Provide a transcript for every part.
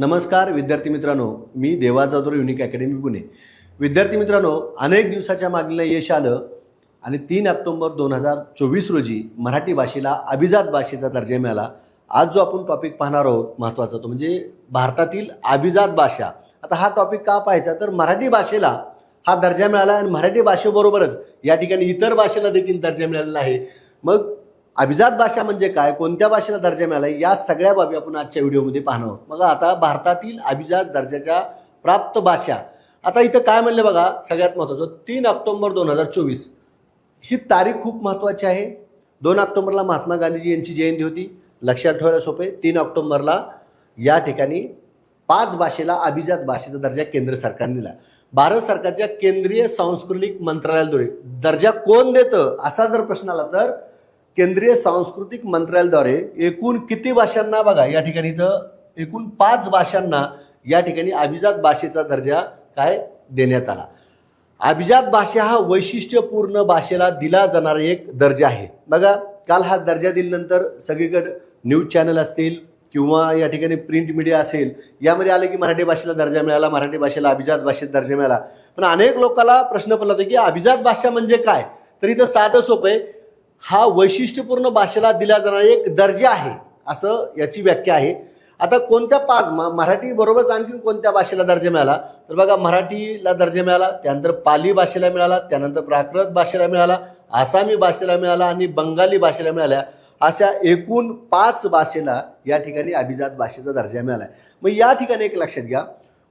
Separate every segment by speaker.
Speaker 1: नमस्कार विद्यार्थी मित्रांनो. मी देवा जाधव युनिक अकॅडमी पुणे. विद्यार्थी मित्रांनो अनेक दिवसाच्या मागणीला यश आलं आणि तीन ऑक्टोंबर दोन हजार चोवीस रोजी मराठी भाषेला अभिजात भाषेचा दर्जा मिळाला. आज जो आपण टॉपिक पाहणार आहोत महत्त्वाचा तो म्हणजे भारतातील अभिजात भाषा. आता हा टॉपिक का पाहायचा? तर मराठी भाषेला हा दर्जा मिळाला आणि मराठी भाषेबरोबरच या ठिकाणी इतर भाषेला देखील दर्जा मिळालेला आहे. मग अभिजात भाषा म्हणजे काय कोणत्या भाषेला दर्जा मिळाला या सगळ्या बाबी आपण आजच्या व्हिडिओमध्ये पाहणार आहोत. मग आता भारतातील अभिजात दर्जाच्या प्राप्त भाषा. आता इथं काय म्हणलं बघा सगळ्यात महत्वाचं तीन ऑक्टोंबर दोन हजार चोवीस. ही तारीख खूप महत्वाची आहे. दोन ऑक्टोबरला महात्मा गांधीजी यांची जयंती होती. लक्षात ठेवायला सोपे तीन ऑक्टोबरला या ठिकाणी पाच भाषेला अभिजात भाषेचा दर्जा केंद्र सरकारने दिला. भारत सरकारच्या केंद्रीय सांस्कृतिक मंत्रालयाद्वारे दर्जा कोण देतं असा जर प्रश्न आला तर केंद्रीय सांस्कृतिक मंत्रालयाद्वारे एकूण किती भाषांना बघा या ठिकाणी इथं एकूण पाच भाषांना या ठिकाणी अभिजात भाषेचा दर्जा काय देण्यात आला. अभिजात भाषा हा वैशिष्ट्यपूर्ण भाषेला दिला जाणारा एक दर्जा आहे. बघा काल हा दर्जा दिल्यानंतर सगळीकडे न्यूज चॅनल असतील किंवा या ठिकाणी प्रिंट मीडिया असेल यामध्ये आलं की मराठी भाषेला दर्जा मिळाला मराठी भाषेला अभिजात भाषेत दर्जा मिळाला. पण अनेक लोकांना प्रश्न पडला होता की अभिजात भाषा म्हणजे काय? तर इथं साधं सोपं आहे. हा वैशिष्ट्यपूर्ण भाषेला दिला जाणारा एक दर्जा आहे असं याची व्याख्या आहे. आता कोणत्या पाच मराठी बरोबरच आणखी कोणत्या भाषेला दर्जा मिळाला? तर बघा मराठीला दर्जा मिळाला त्यानंतर पाली भाषेला मिळाला त्यानंतर प्राकृत भाषेला मिळाला आसामी भाषेला मिळाला आणि बंगाली भाषेला मिळाल्या. अशा एकूण पाच भाषेला या ठिकाणी अभिजात भाषेचा दर्जा मिळाला मग या ठिकाणी एक लक्षात घ्या.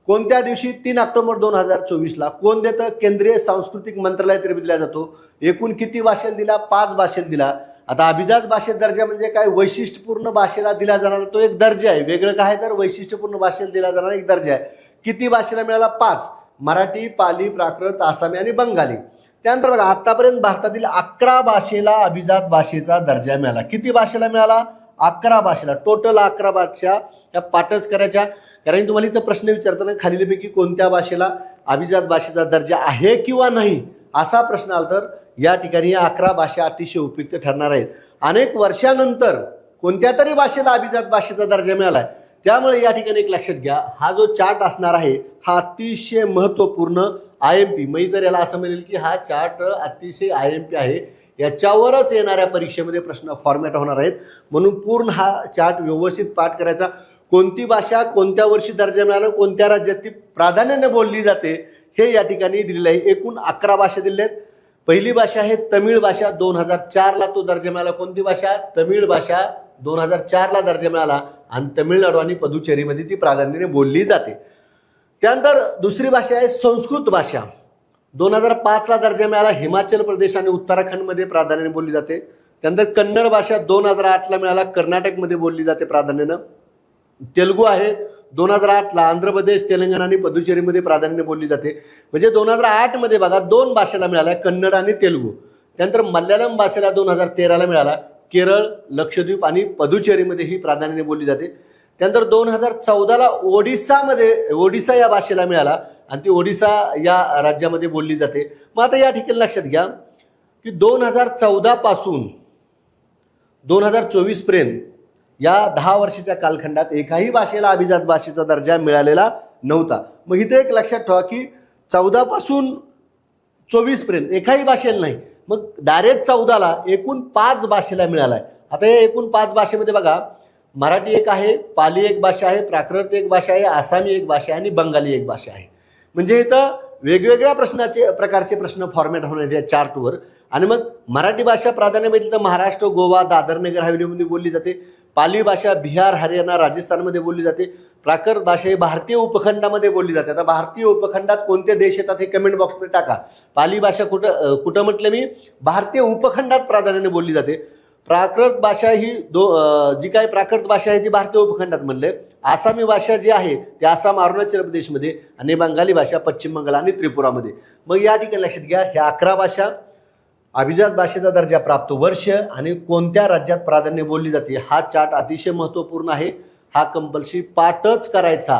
Speaker 1: कोणत्या दिवशी तीन ऑक्टोबर दोन हजार चोवीसला कोण देतं केंद्रीय सांस्कृतिक मंत्रालयातर्फे दिला जातो? एकूण किती भाषेला दिला? पाच भाषेत दिला. आता अभिजात भाषेत दर्जा म्हणजे काय? वैशिष्ट्यपूर्ण भाषेला दिला जाणारा तो एक दर्जा आहे. वेगळं काय तर वैशिष्ट्यपूर्ण भाषेला दिला जाणारा एक दर्जा आहे. किती भाषेला मिळाला? पाच. मराठी पाली प्राकृत आसामी आणि बंगाली. त्यानंतर बघा आतापर्यंत भारतातील अकरा भाषेला अभिजात भाषेचा दर्जा मिळाला. किती भाषेला मिळाला? अकरा भाषेला टोटल अकरा भाषा या पाठच करायच्या. कारण तुम्हाला इथं प्रश्न विचारताना खालीलपैकी कोणत्या भाषेला अभिजात भाषेचा दर्जा आहे किंवा नाही असा प्रश्न आला तर या ठिकाणी या अकरा भाषा अतिशय उपयुक्त ठरणार आहेत. अनेक वर्षानंतर कोणत्या तरी भाषेला अभिजात भाषेचा दर्जा मिळाला आहे त्यामुळे या ठिकाणी एक लक्षात घ्या हा जो चार्ट असणार आहे हा अतिशय महत्त्वपूर्ण आय एम पी. मी तर याला असं म्हणेल की हा चार्ट अतिशय आय एम पी आहे. याच्यावरच येणाऱ्या परीक्षेमध्ये प्रश्न फॉर्मॅट होणार आहेत. म्हणून पूर्ण हा चार्ट व्यवस्थित पाठ करायचा. कोणती भाषा कोणत्या वर्षी दर्जा मिळाला कोणत्या राज्यात ती प्राधान्याने बोलली जाते हे या ठिकाणी दिलेलं आहे. एकूण अकरा भाषा दिलेल्या आहेत. पहिली भाषा आहे तमिळ भाषा दोन हजार चारला तो दर्जा मिळाला. कोणती भाषा? तमिळ भाषा दोन हजार चारला दर्जा मिळाला. आणि तमिळनाडू आणि पदुचेरीमध्ये ती प्राधान्याने बोलली जाते. त्यानंतर दुसरी भाषा आहे संस्कृत भाषा. दोन हजार पाचला दर्जा मिळाला. हिमाचल प्रदेश आणि उत्तराखंडमध्ये प्राधान्याने बोलली जाते. त्यानंतर कन्नड भाषा दोन हजार आठला मिळाला. कर्नाटकमध्ये बोलली जाते प्राधान्यानं. तेलुगू आहे. दोन हजार आठला आंध्र प्रदेश तेलंगणा आणि पदुचेरीमध्ये प्राधान्य बोलली जाते. म्हणजे दोन हजार आठमध्ये बघा दोन भाषेला मिळाला कन्नड आणि तेलुगू. त्यानंतर मल्याळम भाषेला दोन हजार तेराला मिळाला. केरळ लक्षद्वीप आणि पदुचेरीमध्ये ही प्राधान्याने बोलली जाते. त्यानंतर दोन हजार चौदाला ओडिसामध्ये ओडिसा या भाषेला मिळाला आणि ती ओडिसा या राज्यामध्ये बोलली जाते. मग आता या ठिकाणी लक्षात घ्या की दोन हजार चौदा पासून दोन हजार चोवीसपर्यंत या दहा वर्षाच्या कालखंडात एकाही भाषेला अभिजात भाषेचा दर्जा मिळालेला नव्हता. मग इथे एक लक्षात ठेवा की चौदापासून चोवीसपर्यंत चोवीस एकाही भाषेला नाही मग डायरेक्ट चौदाला एकूण पाच भाषेला मिळाला आहे आता या एकूण पाच भाषेमध्ये बघा मराठी एक आहे पाली एक भाषा आहे प्राकृत एक भाषा आहे आसामी एक भाषा आहे आणि बंगाली एक भाषा आहे. म्हणजे इथं वेगवेगळ्या प्रश्नाचे प्रकारचे प्रश्न फॉर्मॅट होणार या चार्टवर आणि मग मराठी भाषा प्राधान्य भेटली तर महाराष्ट्र गोवा दादर नगर हवेलीमध्ये बोलली जाते. पाली भाषा बिहार हरियाणा राजस्थानमध्ये बोलली जाते. प्राकृत भाषा ही भारतीय उपखंडामध्ये बोलली जाते. आता भारतीय उपखंडात कोणते देश येतात हे कमेंट बॉक्समध्ये टाका. पाली भाषा कुठं कुठं म्हटलं मी? भारतीय उपखंडात प्राधान्याने बोलली जाते. प्राकृत भाषा ही दो जी काही प्राकृत भाषा आहे ती भारतीय उपखंडात म्हणले. आसामी भाषा जी आहे ती आसाम अरुणाचल प्रदेशमध्ये आणि बंगाली भाषा पश्चिम बंगाल आणि त्रिपुरामध्ये. मग या ठिकाणी लक्षात घ्या ह्या अकरा भाषा अभिजात भाषेचा दर्जा प्राप्त वर्ष आणि कोणत्या राज्यात प्राधान्य बोलली जाते हा चार्ट अतिशय महत्त्वपूर्ण आहे. हा कंपल्सरी पाठच करायचा.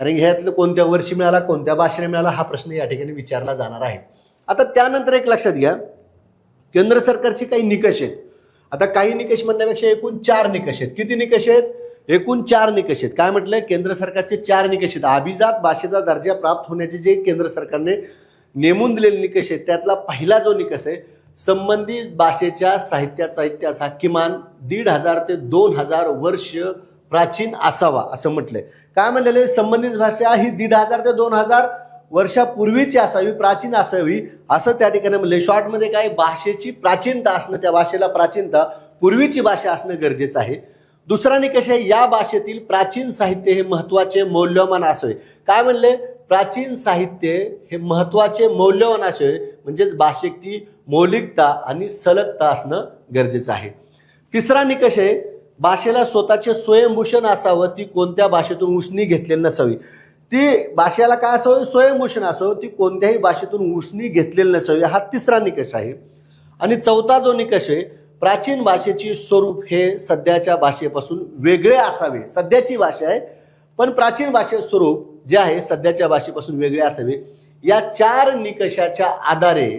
Speaker 1: कारण ह्यातलं कोणत्या वर्षी मिळाला कोणत्या भाषेने मिळाला हा प्रश्न या ठिकाणी विचारला जाणार आहे. आता त्यानंतर एक लक्षात घ्या केंद्र सरकारचे काही निकष आहेत. आता काही निकष म्हणण्यापेक्षा एकूण चार निकष आहेत. किती निकष आहेत? एकूण चार निकष आहेत. काय म्हटलंय? केंद्र सरकारचे चार निकष आहेत. अभिजात भाषेचा दर्जा प्राप्त होण्याचे जे केंद्र सरकारने नेमून दिलेले निकष आहेत त्यातला पहिला जो निकष आहे संबंधित भाषेच्या साहित्याचा इतिहास हा किमान दीड हजार ते दोन हजार वर्ष प्राचीन असावा असं म्हटलंय. काय म्हणलेलं संबंधित भाषा ही दीड हजार ते दोन हजार वर्षापूर्वीची असावी प्राचीन असावी असं त्या ठिकाणी म्हणले. शॉर्टमध्ये काय? भाषेची प्राचीनता असणं त्या भाषेला प्राचीनता पूर्वीची भाषा असणं गरजेचं आहे. दुसरा निकष आहे? या भाषेतील प्राचीन साहित्य हे महत्त्वाचे मौल्यवान असावे. काय म्हणले? प्राचीन साहित्य हे महत्त्वाचे मौल्यवान असावे. म्हणजेच भाषेची मौलिकता आणि सलगता असणं गरजेचं आहे. तिसरा निकष आहे? भाषेला स्वतःचे स्वयंभूषण असावं ती कोणत्या भाषेतून उष्णी घेतलेली नसावी. ती भाषेला काय असावं? स्वयंभूषण असावं. ती कोणत्याही भाषेतून उसणी घेतलेली नसावी. हा तिसरा निकष आहे. आणि चौथा जो निकष आहे प्राचीन भाषेची स्वरूप हे सध्याच्या भाषेपासून वेगळे असावे. सध्याची भाषा आहे पण प्राचीन भाषे स्वरूप जे आहे सध्याच्या भाषेपासून वेगळे असावे. या चार निकषाच्या आधारे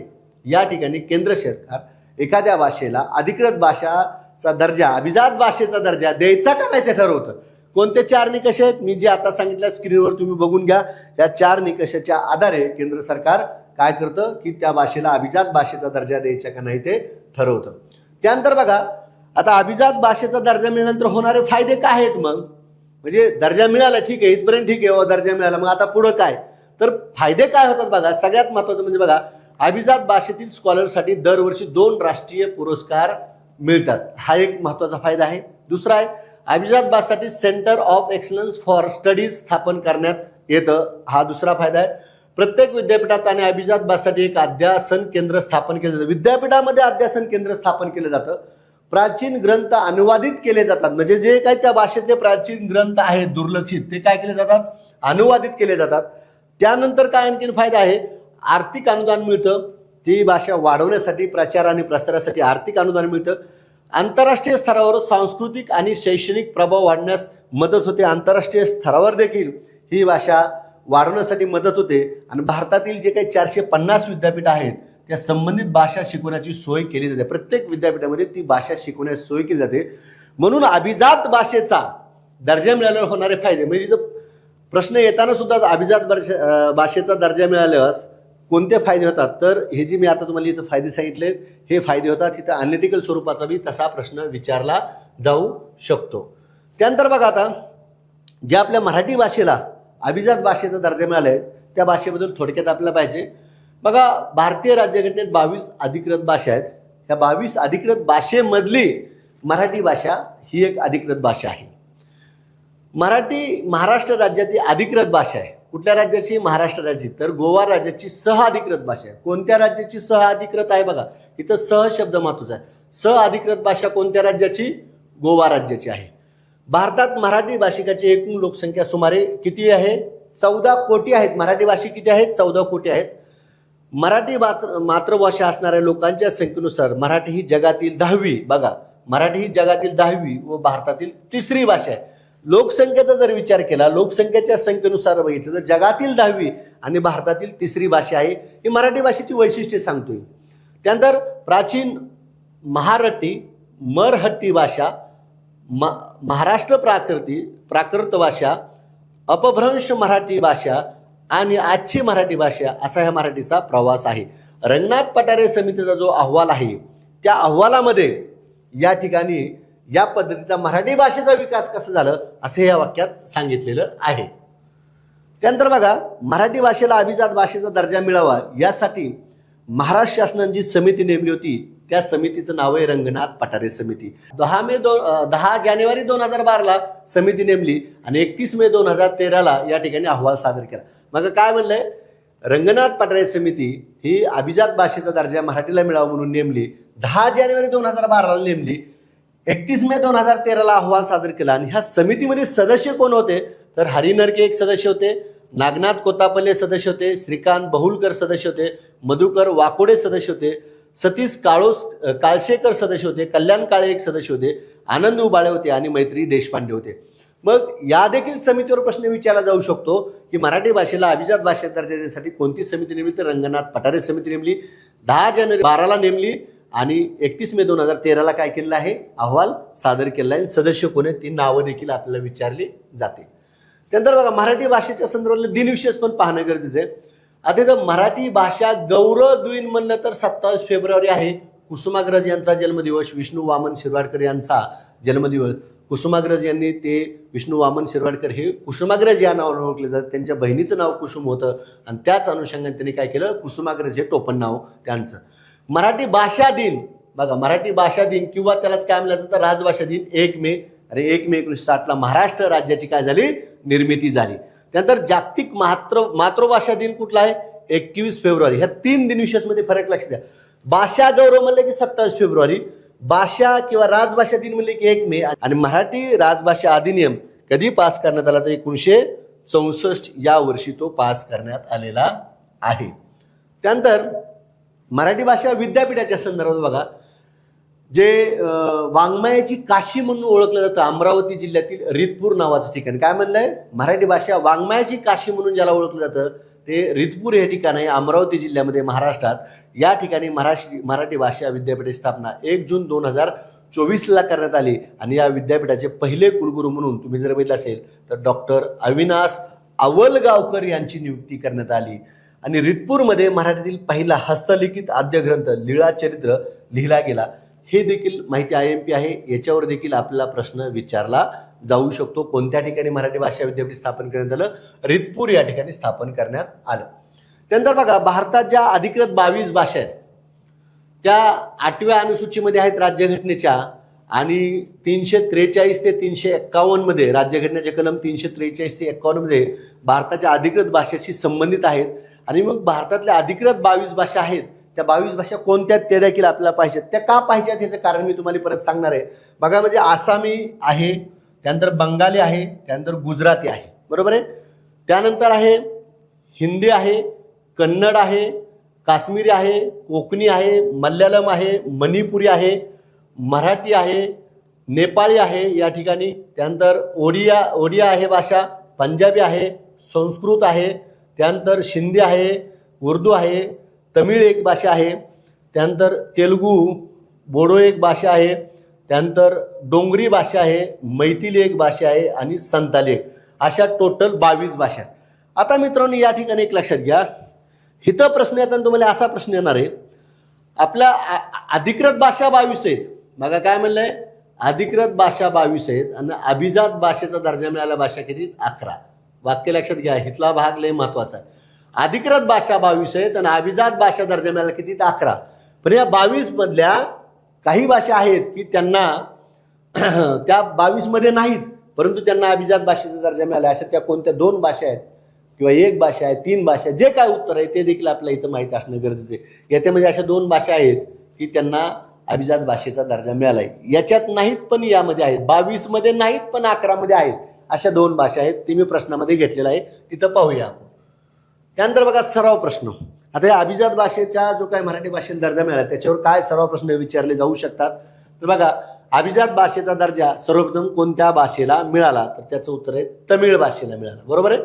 Speaker 1: या ठिकाणी केंद्र सरकार एखाद्या भाषेला अधिकृत भाषाचा दर्जा अभिजात भाषेचा दर्जा द्यायचा का नाही ते ठरवतं? कोणते चार निकष आहेत? मी जे आता सांगितल्या स्क्रीनवर तुम्ही बघून घ्या. या चार निकषाच्या आधारे केंद्र सरकार काय करतं? की त्या भाषेला अभिजात भाषेचा दर्जा द्यायचा का नाही ते ठरवतं. त्यानंतर बघा आता अभिजात भाषेचा दर्जा मिळाल्यानंतर होणारे फायदे काय आहेत मग? म्हणजे दर्जा मिळाला ठीक आहे इथपर्यंत ठीक आहे हो, दर्जा मिळाला. मग आता पुढं काय? तर फायदे काय होतात बघा? सगळ्यात महत्वाचं म्हणजे बघा अभिजात भाषेतील स्कॉलरसाठी दरवर्षी दोन राष्ट्रीय पुरस्कार मिळतात. हा एक महत्त्वाचा फायदा आहे. दुसरा आहे अभिजात centre of excellence for studies स्थापन करण्यात येतं. हा दुसरा फायदा आहे. प्रत्येक विद्यापीठात आणि अभिजात एक अध्यासन केंद्र स्थापन केलं जातं. विद्यापीठामध्ये अध्यासन केंद्र स्थापन केलं जातं. प्राचीन ग्रंथ अनुवादित केले जातात. म्हणजे जे काही त्या भाषेतले प्राचीन ग्रंथ आहेत दुर्लक्षित ते काय केले जातात? अनुवादित केले जातात. त्यानंतर काय आणखीन फायदा आहे? आर्थिक अनुदान मिळतं. ती भाषा वाढवण्यासाठी प्रचार आणि प्रसारासाठी आर्थिक अनुदान मिळतं. आंतरराष्ट्रीय स्तरावर सांस्कृतिक आणि शैक्षणिक प्रभाव वाढण्यास मदत होते. आंतरराष्ट्रीय स्तरावर देखील ही भाषा वाढवण्यासाठी मदत होते. आणि भारतातील जे काही चारशे पन्नास विद्यापीठ आहेत त्या संबंधित भाषा शिकवण्याची सोय केली जाते. प्रत्येक विद्यापीठामध्ये ती भाषा शिकवण्याची सोय केली जाते. म्हणून अभिजात भाषेचा दर्जा मिळाल्यावर होणारे फायदे म्हणजे प्रश्न येताना सुद्धा अभिजात भाषे- भाषेचा दर्जा मिळाल्यास कोणते फायदे होतात? तर हे जे मी आता तुम्हाला इथं फायदे सांगितले हे फायदे होतात. इथं अनलिटिकल स्वरूपाचा बी तसा प्रश्न विचारला जाऊ शकतो. त्यानंतर बघा आता ज्या आपल्या मराठी भाषेला अभिजात भाषेचा दर्जा मिळाला आहे त्या भाषेबद्दल थोडक्यात आपल्याला पाहिजे. बघा भारतीय राज्यघटनेत बावीस अधिकृत भाषा आहेत. ह्या बावीस अधिकृत भाषेमधली मराठी भाषा ही एक अधिकृत भाषा आहे. मराठी महाराष्ट्र राज्याची अधिकृत भाषा आहे. कुठल्या राज्याची? महाराष्ट्र राज्याची. तर गोवा राज्याची सह अधिकृत भाषा आहे. कोणत्या राज्याची सह अधिकृत आहे बघा. इथं सह शब्द महत्त्वाचा आहे. सह अधिकृत भाषा कोणत्या राज्याची? गोवा राज्याची आहे. भारतात मराठी भाषिकाची एकूण लोकसंख्या सुमारे किती आहे? चौदा कोटी आहेत. मराठी भाषिक किती आहेत? चौदा कोटी आहेत. मराठी मात्र मातृभाषा असणाऱ्या लोकांच्या संख्येनुसार मराठी ही जगातील दहावी बघा. मराठी ही जगातील दहावी व भारतातील तिसरी भाषा आहे. लोकसंख्येचा जर विचार केला लोकसंख्येच्या संख्येनुसार बघितलं तर जगातील दहावी आणि भारतातील तिसरी भाषा आहे ही मराठी भाषेची वैशिष्ट्ये सांगतोय. त्यानंतर प्राचीन महारट्टी मरहट्टी भाषा म महाराष्ट्र प्राकृती प्राकृत भाषा अपभ्रंश मराठी भाषा आणि आजची मराठी भाषा असा ह्या मराठीचा प्रवास आहे. रंगनाथ पटारे समितीचा जो अहवाल आहे त्या अहवालामध्ये या ठिकाणी या पद्धतीचा मराठी भाषेचा विकास कसा झालं असं या वाक्यात सांगितलेलं आहे. त्यानंतर बघा मराठी भाषेला अभिजात भाषेचा दर्जा मिळावा यासाठी महाराष्ट्र शासनाने जी समिती नेमली होती त्या समितीचं नाव आहे रंगनाथ पठारे समिती. दहा मे दोन दहा जानेवारी दोन हजार बाराला समिती नेमली आणि एकतीस मे दोन हजार तेराला या ठिकाणी अहवाल सादर केला. मग काय म्हणलंय? रंगनाथ पठारे समिती ही अभिजात भाषेचा दर्जा मराठीला मिळावा म्हणून नेमली. दहा जानेवारी दोन हजार बाराला नेमली. एकतीस मे दोन हजार तेराला अहवाल सादर केला आणि ह्या समितीमध्ये सदस्य कोण होते? तर हरी नरके एक सदस्य होते नागनाथ कोतापल्ले सदस्य होते श्रीकांत बहुलकर सदस्य होते मधुकर वाकोडे सदस्य होते सतीश काळोस काळशेकर सदस्य होते कल्याण काळे एक सदस्य होते आनंद उबाळे होते आणि मैत्री देशपांडे होते. मग या देखील समितीवर प्रश्न विचारला जाऊ शकतो की मराठी भाषेला अभिजात भाषेत दर्जा देण्यासाठी कोणती समिती नेमली? तर रंगनाथ पठारे समिती नेमली दहा जानेवारी बाराला नेमली आणि एकतीस मे दोन हजार तेराला काय केलेलं आहे? अहवाल सादर केलेला आहे. सदस्य कोण आहेत? ती नावं देखील आपल्याला विचारली जाते त्यानंतर बघा मराठी भाषेच्या संदर्भातलं दिनविशेष पण पाहणं गरजेचं आहे. आता इथं मराठी भाषा गौरव दिन म्हणलं तर सत्तावीस फेब्रुवारी आहे. कुसुमाग्रज यांचा जन्मदिवस विष्णू वामन शिरवाडकर यांचा जन्मदिवस. कुसुमाग्रज यांनी ते विष्णू वामन शिरवाडकर हे कुसुमाग्रज या नावाने ओळखले जातात. त्यांच्या बहिणीचं नाव कुसुम होतं. आणि त्याच अनुषंगाने त्यांनी काय केलं? कुसुमाग्रज हे टोपण नाव त्यांचं. मराठी भाषा दिन. बघा मराठी भाषा दिन किंवा त्यालाच काय म्हणलं जातं? राजभाषा दिन. एक मे. अरे एक मे एकोणीसशे साठला महाराष्ट्र राज्याची काय झाली? निर्मिती झाली. त्यानंतर जागतिक मात्र मातृभाषा दिन कुठला आहे? एकवीस फेब्रुवारी. ह्या तीन दिनविशेषमध्ये फरक लक्ष द्या. भाषा गौरव म्हणले की सत्तावीस फेब्रुवारी. भाषा किंवा राजभाषा दिन म्हणले की एक मे. आणि मराठी राजभाषा अधिनियम कधी पास करण्यात आला? तर एकोणीसशे चौसष्ट या वर्षी तो पास करण्यात आलेला आहे. त्यानंतर मराठी भाषा विद्यापीठाच्या संदर्भात बघा. जे वाङ्मयाची काशी म्हणून ओळखलं जातं अमरावती जिल्ह्यातील रितपूर नावाचं ठिकाण. काय म्हणलंय? मराठी भाषा वाङ्मयाची काशी म्हणून ज्याला ओळखलं जातं ते रितपूर हे ठिकाण आहे अमरावती जिल्ह्यामध्ये महाराष्ट्रात. या ठिकाणी महाराष्ट्र मराठी भाषा विद्यापीठाची स्थापना एक जून दोन हजार चोवीसला करण्यात आली. आणि या विद्यापीठाचे पहिले कुलगुरू म्हणून तुम्ही जर बघितलं असेल तर डॉक्टर अविनाश आवलगावकर यांची नियुक्ती करण्यात आली. आणि रितपूरमध्ये मराठीतील पहिला हस्तलिखित आद्यग्रंथ लीळा चरित्र लिहिला गेला. हे देखील माहिती आय एम पी आहे. याच्यावर देखील आपला प्रश्न विचारला जाऊ शकतो. कोणत्या ठिकाणी मराठी भाषा विद्यापीठ स्थापन करण्यात आलं? रितपूर या ठिकाणी स्थापन करण्यात आलं. त्यानंतर बघा भारतात ज्या अधिकृत बावीस भाषा आहेत त्या आठव्या अनुसूचीमध्ये आहेत राज्यघटनेच्या आणि तीनशे त्रेचाळीस ते तीनशे एक्कावन्नमध्ये राज्यघटनेचे कलम तीनशे त्रेचाळीस ते एक्कावन्नमध्ये भारताच्या अधिकृत भाषेशी संबंधित आहेत. आणि मग भारतातल्या अधिकृत बावीस भाषा आहेत त्या बावीस भाषा कोणत्या त्या देखील आपल्याला पाहिजेत? त्या का पाहिजेत याचं कारण मी तुम्हाला परत सांगणार आहे. बघा म्हणजे आसामी आहे त्यानंतर बंगाली आहे त्यानंतर गुजराती आहे. बरोबर आहे? त्यानंतर आहे हिंदी आहे कन्नड आहे काश्मीरी आहे कोकणी आहे मल्याळम आहे मणिपुरी आहे मराठी आहे नेपाळी आहे या ठिकाणी. त्यानंतर ओडिया ओडिया आहे भाषा पंजाबी आहे संस्कृत आहे त्यानंतर शिंदी आहे उर्दू आहे तमिळ एक भाषा आहे त्यानंतर तेलुगू बोडो एक भाषा आहे त्यानंतर डोंगरी भाषा आहे मैथिली एक भाषा आहे आणि संताली एक. अशा टोटल बावीस भाषा आता मित्रांनो या ठिकाणी एक लक्षात घ्या. इथं प्रश्न येताना तुम्हाला असा प्रश्न येणार आहे. आपल्या अधिकृत भाषा बावीस आहेत. बघा काय म्हणलंय? अधिकृत भाषा बावीस आहेत आणि अभिजात भाषेचा दर्जा मिळाला भाषा किती? अकरा. वाक्य लक्षात घ्या हितला भाग लय महत्त्वाचा आहे. अधिकृत भाषा बावीस आहेत आणि अभिजात भाषा दर्जा मिळाला किती? तर अकरा. पण या बावीस मधल्या काही भाषा आहेत की त्यांना त्या बावीसमध्ये नाहीत परंतु त्यांना अभिजात भाषेचा दर्जा मिळाला. अशा त्या कोणत्या दोन भाषा आहेत किंवा एक भाषा आहे तीन भाषा जे काय उत्तर आहे ते देखील आपल्याला इथं माहीत असणं गरजेचं आहे. याच्यामध्ये अशा दोन भाषा आहेत की त्यांना अभिजात भाषेचा दर्जा मिळाला आहे याच्यात नाहीत पण यामध्ये आहेत. बावीसमध्ये नाहीत पण अकरा मध्ये आहेत. अशा दोन भाषा आहेत ते मी प्रश्नामध्ये घेतलेला आहे तिथं पाहूया आपण. त्यानंतर बघा सराव प्रश्न. आता या अभिजात भाषेचा जो काही मराठी भाषेला दर्जा मिळाला त्याच्यावर काय सराव प्रश्न विचारले जाऊ शकतात? तर बघा अभिजात भाषेचा दर्जा सर्वप्रथम कोणत्या भाषेला मिळाला? तर त्याचं उत्तर आहे तमिळ भाषेला मिळाला. बरोबर आहे?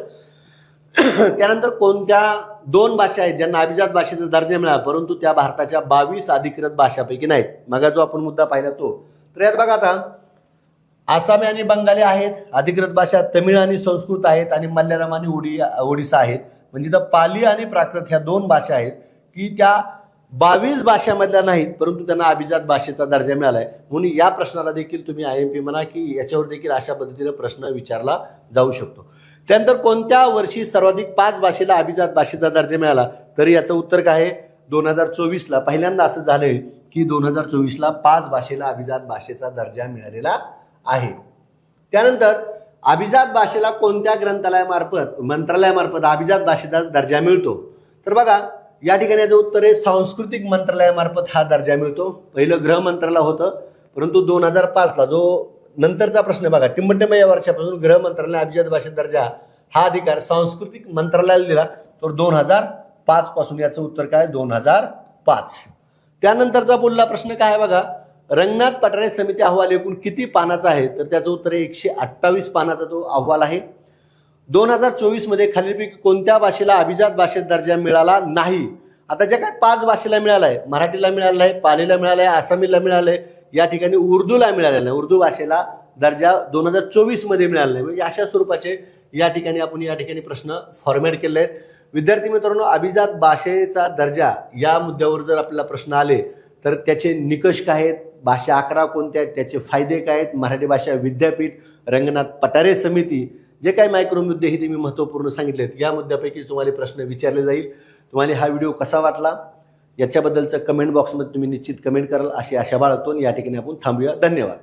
Speaker 1: त्यानंतर कोणत्या दोन भाषा आहेत ज्यांना अभिजात भाषेचा दर्जा मिळाला परंतु त्या भारताच्या बावीस अधिकृत भाषापैकी नाहीत? मगा जो आपण मुद्दा पाहिला तो. तर यात बघा आता आसामी आणि बंगाली आहेत अधिकृत भाषा तमिळ आणि संस्कृत आहेत आणि मल्याळम आणि ओडी ओडिसा आहेत. म्हणजे इथं पाली आणि प्राकृत ह्या दोन भाषा आहेत की त्या बावीस भाषामधल्या नाहीत परंतु त्यांना अभिजात भाषेचा दर्जा मिळाला आहे म्हणून या प्रश्नाला देखील तुम्ही आय एम पी म्हणा की याच्यावर देखील अशा पद्धतीने प्रश्न विचारला जाऊ शकतो. त्यानंतर कोणत्या वर्षी सर्वाधिक पाच भाषेला अभिजात भाषेचा दर्जा मिळाला? तर याचं उत्तर काय आहे? दोन हजार चोवीसला. पहिल्यांदा असं झालंय की दोन हजार चोवीसला पाच भाषेला अभिजात भाषेचा दर्जा मिळालेला आहे. त्यानंतर अभिजात भाषेला कोणत्या ग्रंथालयामार्फत मंत्रालयामार्फत अभिजात भाषेचा दर्जा मिळतो? तर बघा या ठिकाणी याचं उत्तर आहे सांस्कृतिक मंत्रालयामार्फत हा दर्जा मिळतो. पहिलं गृह मंत्रालय होतं परंतु दोन हजार पाचला जो नंतरचा प्रश्न बघा टिंबटिंब या वर्षापासून गृह मंत्रालय अभिजात भाषेत दर्जा हा अधिकार सांस्कृतिक मंत्रालयाला दिला. तर दोन हजार पाच पासून याचं उत्तर काय? दोन हजार पाच. त्यानंतरचा पुढला प्रश्न काय आहे बघा? रंगनाथ पठारे समिती अहवाल एकूण किती पानाचा आहे? तर त्याचं उत्तर एकशे अठ्ठावीस पानाचा तो अहवाल आहे. दोन हजार चोवीसमध्ये खालीलपैकी कोणत्या भाषेला अभिजात भाषेत दर्जा मिळाला नाही? आता ज्या काय पाच भाषेला मिळालं आहे मराठीला मिळालं आहे पालीला मिळालं आहे आसामीला मिळालं आहे या ठिकाणी उर्दूला मिळालेलं नाही. उर्दू भाषेला दर्जा दोन हजार चोवीसमध्ये मिळाला नाही. म्हणजे अशा स्वरूपाचे या ठिकाणी आपण या ठिकाणी प्रश्न फॉर्मॅट केले आहेत. विद्यार्थी मित्रांनो अभिजात भाषेचा दर्जा या मुद्द्यावर जर आपल्याला प्रश्न आले तर त्याचे निकष काय आहेत? भाषा अकरा कोणत्या आहेत त्याचे फायदे काय आहेत? मराठी भाषा विद्यापीठ रंगनाथ पटारे समिती जे काही मायक्रो मुद्दे हे ते मी महत्त्वपूर्ण सांगितले आहेत या मुद्द्यापैकी तुम्हाला प्रश्न विचारले जाईल. तुम्हाला हा व्हिडिओ कसा वाटला? याच्याबद्दलचं कमेंट बॉक्समध्ये तुम्ही निश्चित कमेंट कराल अशी आशा बाळगतो या ठिकाणी आपण थांबूया. धन्यवाद.